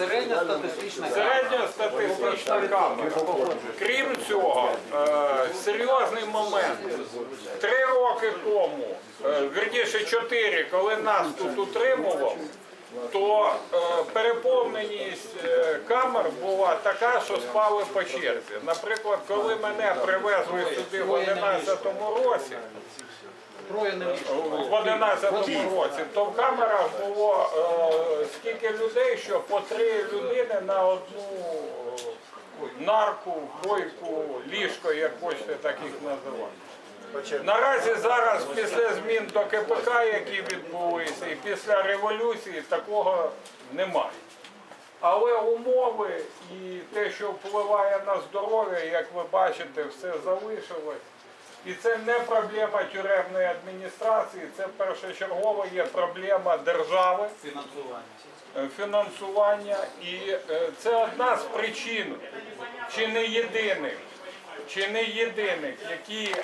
Середньостатистична Середньостатистична камера. Крім цього, е, серйозний момент. Три роки тому, е, вірніше чотири, коли нас тут утримував, то е, переповненість е, камер була така, що спали по черзі. Наприклад, коли мене привезли сюди в 11-му році, в 11 році, то в камерах було е, скільки людей, що по три людини на одну е, нарку, койку, ліжко, як хочете, так їх називати. Наразі зараз після змін до КПК, які відбулися, і після революції такого немає. Але умови і те, що впливає на здоров'я, як ви бачите, все залишилось. І це не проблема тюремної адміністрації, це першочергово є проблема держави, фінансування фінансування. І е, це одна з причин, чи не єдиних, чи не єдиних, які